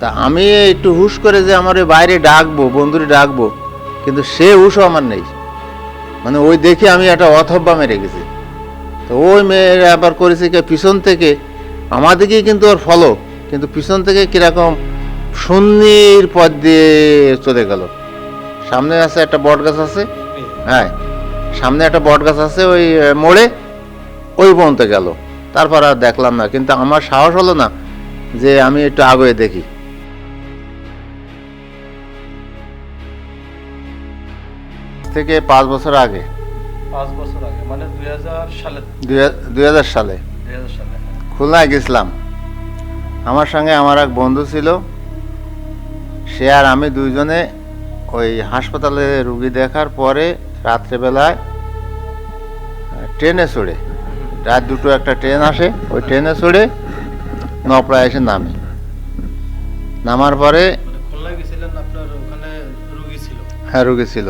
তা আমি একটু হুশ করে যে আমার বাইরে ডাকবো, বন্ধুরে ডাকবো, কিন্তু সে হুশও আমার নেই। মানে ওই দেখে আমি একটা অথব্বা মেরে গেছি। তো ওই মেয়ের আবার করেছে কি, পিছন থেকে আমাদেরকেই কিন্তু ওর ফলো কিন্তু পিছন থেকে কীরকম শূন্যের পথ দিয়ে চলে গেল। সামনে আছে একটা বট গাছ আছে হ্যাঁ সামনে একটা বট গাছ আছে ওই মোড়ে, ওই পর্যন্ত গেল। তারপর আর দেখলাম না, কিন্তু আমার সাহস হলো না যে আমি একটু আগে দেখি। থেকে পাঁচ বছর আগে। পাঁচ বছর আগে মানে দুই হাজার সালে। খুলনায় গেছিলাম। আমার সঙ্গে আমার এক বন্ধু ছিল। সে আর আমি দুইজনে ওই হাসপাতালে রুগী দেখার পরে রাত্রেবেলায় ট্রেনে চড়ে। রাত দুটো একটা ট্রেন আসে। ওই ট্রেনে চড়ে নপড়ায় এসে নামি। নামার পরে মানে হ্যাঁ রুগী ছিল।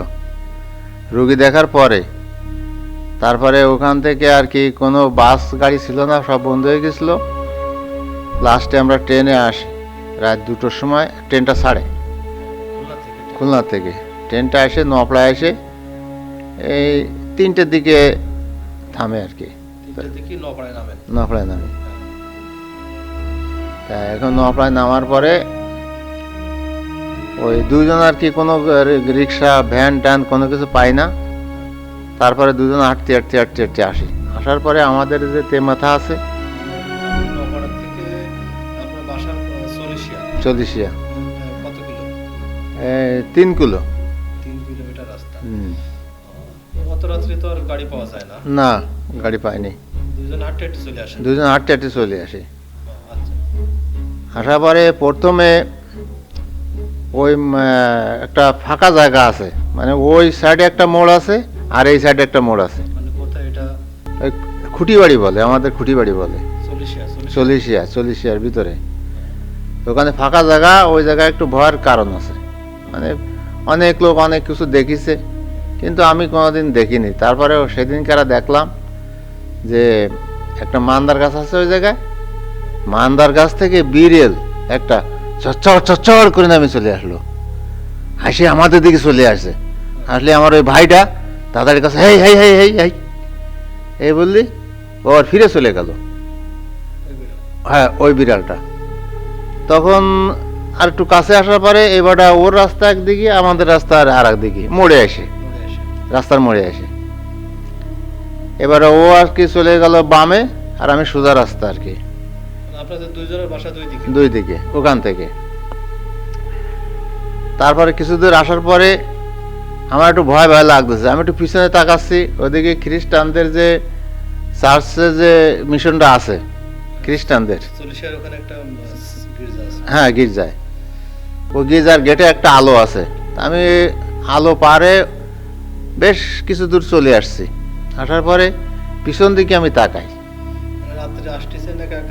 রুগী দেখার পরে তারপরে ওখান থেকে আর কি কোনো বাস গাড়ি ছিল না সব বন্ধ হয়ে গেছিল। লাস্টে আমরা ট্রেনে আসি রাত দুটোর সময় ট্রেনটা ছাড়ে। খুলনা থেকে। ট্রেনটা এসে নপড়ায় এসে এই তিনটের দিকে থামে আর কি। নপড়ায় নামে? তা এখন নপড়ায় নামার পরে ওই দুজন আর কি কোনো রিক্সা, ভ্যান, ট্যান কোনো কিছু পাই না। তারপরে দুজন হাঁটতে হাঁটতে হাঁটতে হাঁটতে আসি। আসার পরে আমাদের যে তেমাথা আছে, চল্লিশিয়া। তিন কিলো। না, গাড়ি পাইনি দুজন হাঁটতে হাঁটতে চলে আসি। আসার পরে প্রথমে ওই একটা ফাঁকা জায়গা আছে। মানে ওই সাইডে একটা মোড় আছে আর এই সাইডে একটা মোড় আছে। মানে ওই খুঁটি বাড়ি বলে আমাদের খুঁটি বাড়ি বলে চল্লিশিয়া চল্লিশ চল্লিশিয়ার ভিতরে। ওখানে ফাঁকা জায়গা ওই জায়গায় একটু ভয়ের কারণ আছে। মানে অনেক লোক অনেক কিছু দেখিছে কিন্তু আমি কোনোদিন দেখিনি। তারপরে সেদিনকারা দেখলাম যে একটা মান্দার গাছ আছে ওই জায়গায়। মান্দার গাছ থেকে বিরেল একটা চচ্চড় চচ্চড় করে নামে চলে আসলো। হাসি আমাদের দিকে চলে আসছে। আসলে আমার ওই ভাইটা তাদের কাছে, হেই হেই হেই হেই হেই। এই বললি আর ফিরে চলে গেল। হ্যাঁ ওই বিড়ালটা। তখন আর একটু কাছে আসার পরে এবারটা ওর রাস্তা একদিকে, আমাদের রাস্তা আর আর একদিকে মোড়ে আসে। রাস্তার মোড়ে আসে। এবারে ও আর কি চলে গেল বামে, আর আমি সোজা রাস্তা আর কি। আপনাদের দুইজনের বাসা দুই দিকে। দুই দিকে ওখান থেকে। তারপরে কিছু দূর আসার পরে আমার একটু ভয় ভয় লাগতেছে। আমি একটু পিছনে তাকাচ্ছি ওদিকে খ্রিস্টানদের যে চার্চে যে মিশনটা আছে খ্রিস্টানদের। হ্যাঁ গির্জায়। ও গির্জার গেটে একটা আলো আছে। আমি আলো পারে বেশ কিছু দূর চলে আসছি। আসার পরে পিছন দিকে আমি তাকাই।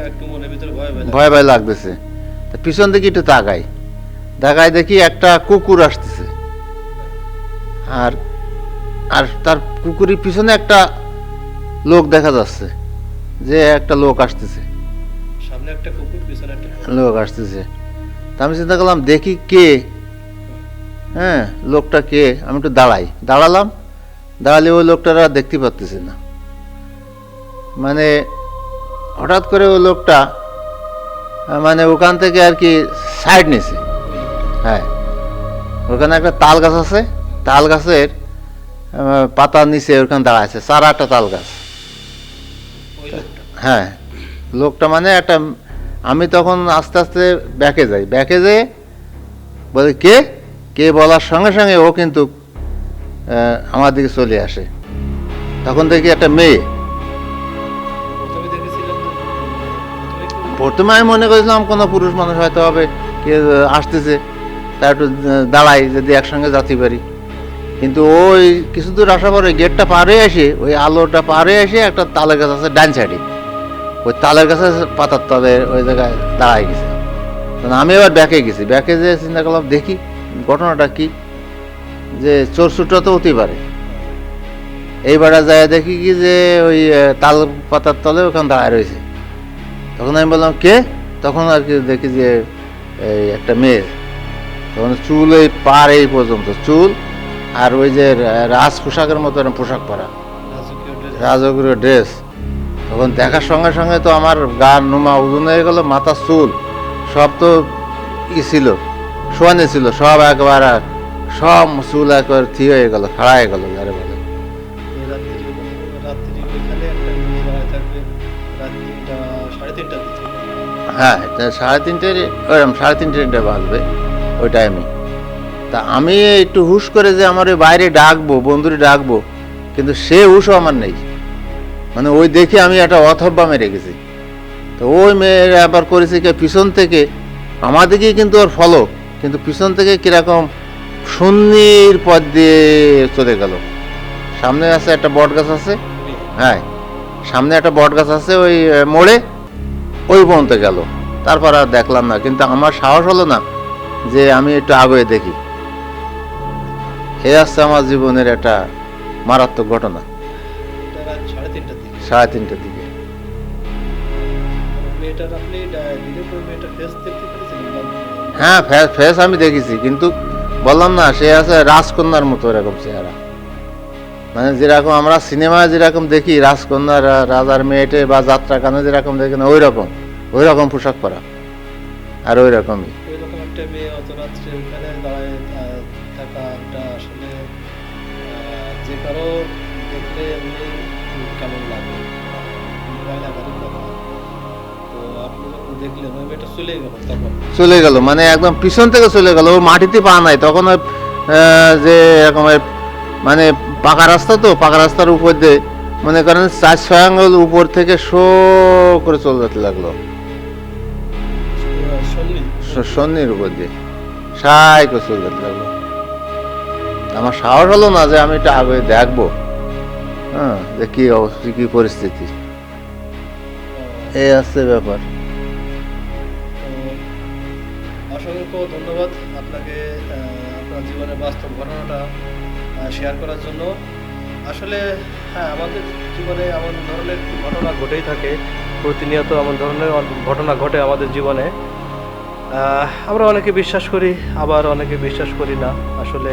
একটু মনের ভিতরে ভয় ভয় ভয় ভয় লাগতেছে। তা পিছন দিকে একটু তাকাই। তাকাই দেখি একটা কুকুর আসতেছে। আর আর তার কুকুরের পিছনে একটা লোক দেখা যাচ্ছে যে একটা লোক আসতেছে। সামনে একটা কুকুর পিছনে একটা লোক আসতেছে। তা আমি চিন্তা করলাম দেখি কে? হ্যাঁ লোকটা কে? আমি একটু দাঁড়াই। দাঁড়ালাম দাঁড়ালে ওই লোকটার দেখতে পাচ্তেছি না। মানে হঠাৎ করে ওই লোকটা মানে ওখান থেকে আর কি সাইড নিছে। হ্যাঁ। ওখানে একটা তাল গাছ আছে তাল গাছের পাতার নিচে ওখানে দাঁড়াচ্ছে চার আটটা তাল গাছ। হ্যাঁ। লোকটা মানে একটা আমি তখন আস্তে আস্তে ব্যাকে যাই। ব্যাকে যেয়ে বলে কে? কে বলার সঙ্গে সঙ্গে ও কিন্তু আমার দিকে চলে আসে। তখন দেখি একটা মেয়ে। প্রথমে আমি মনে করেছিলাম কোনো পুরুষ মানুষ হয়তো হবে, কে আসতেছে তা একটু দাঁড়াই যদি একসঙ্গে যাতে পারি। কিন্তু ওই কিছু দূর আসার পরে গেটটা পারে এসে, ওই আলোটা পারে এসে একটা তালের গাছ আছে ডান সাইডে। ওই তালের গাছের পাতার তলে ওই জায়গায় দাঁড়ায় গেছে। আমি এবার ব্যাকে গেছি। ব্যাকে যে চিন্তা করলাম, দেখি ঘটনাটা কি, যে চোর চুরটা তো হতেই পারে। এইবারে যায় দেখি কি যে ওই তাল পাতার তলে ওখানে দাঁড়ায় রয়েছে। তখন আমি বললাম, কে? তখন আর কি দেখি যে, এই একটা মেয়ে। তখন চুল এই পার এই পর্যন্ত, চুল আর ওই যে রাজ পোশাকের মতো পোশাক পরা। রাজকীয়। ড্রেস। তখন দেখার সঙ্গে সঙ্গে তো আমার গার নুমা ওজন হয়ে গেলো মাথা চুল সব তো ই ছিল, শোয়ানে ছিল, সব একবার সব চুল একবার থি হয়ে গেল, খাড়া হয়ে গেল হ্যাঁ সাড়ে তিনটে ওরকম সাড়ে তিনটে তিনটে বাজবে ওই টাইমে তা আমি একটু হুশ করে যে আমার ওই বাইরে ডাকবো বন্ধুরে ডাকবো কিন্তু সে হুশও আমার নেই। মানে ওই দেখে আমি একটা অথব্বা মেরে গেছি। তো ওই মেয়ের আবার করেছে কি পিছন থেকে আমাদেরকেই কিন্তু ওর ফলো কিন্তু পিছন থেকে কীরকম শূন্যের পথ দিয়ে চলে গেল। সামনে আছে একটা বট গাছ আছে হ্যাঁ সামনে একটা বট গাছ আছে, ওই মোড়ে। ওই পর্যন্ত গেল। তারপর আর দেখলাম না, কিন্তু আমার সাহস হলো না যে আমি একটু আগে দেখি। এ আসছে আমার জীবনের একটা মারাত্মক ঘটনা। সাড়ে তিনটার দিকে। হ্যাঁ ফেস আমি দেখেছি, কিন্তু বললাম না, সে আছে রাজকন্যার মতো এরকম চেহারা। মানে যেরকম আমরা সিনেমায় যেরকম দেখি রাজকন্যার রাজার মেয়েটে বা যাত্রা কানে যেরকম দেখি না ওই রকম ওই রকম পোশাক পরা। আর ওই রকমই চলে গেল মানে একদম পিছন থেকে চলে গেল ও মাটিতে পা নাই। তখন যে এরকম মানে পাকা রাস্তা তো পাকা রাস্তার উপর দিয়ে মনে করেন চার ছয় উপর থেকে শো করে চলে যেতে লাগল। সন্নি সন্নির উপর দিয়ে সাই করে চলে যেতে লাগল। আমার সাহস হলো না যে আমি একটু আগে দেখব। হ্যাঁ যে কি অবস্থা কি পরিস্থিতি। এই আছে ব্যাপার। অসংখ্য ধন্যবাদ আপনাকে আপনার জীবনের বাস্তব ঘটনাটা। শেয়ার করার জন্য। আসলে হ্যাঁ আমাদের জীবনে এমন ধরনের ঘটনা ঘটেই থাকে, প্রতিনিয়ত এমন ধরনের ঘটনা ঘটে আমাদের জীবনে। আমরা অনেকে বিশ্বাস করি, আবার অনেকে বিশ্বাস করি না। আসলে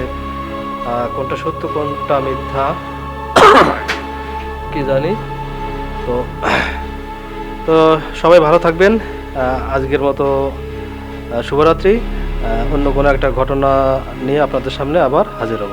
কোনটা সত্য, কোনটা মিথ্যা, কি জানি। তো তো সবাই ভালো থাকবেন। আজকের মতো শুভরাত্রি। অন্য কোনো একটা ঘটনা নিয়ে আপনাদের সামনে আবার হাজির হব।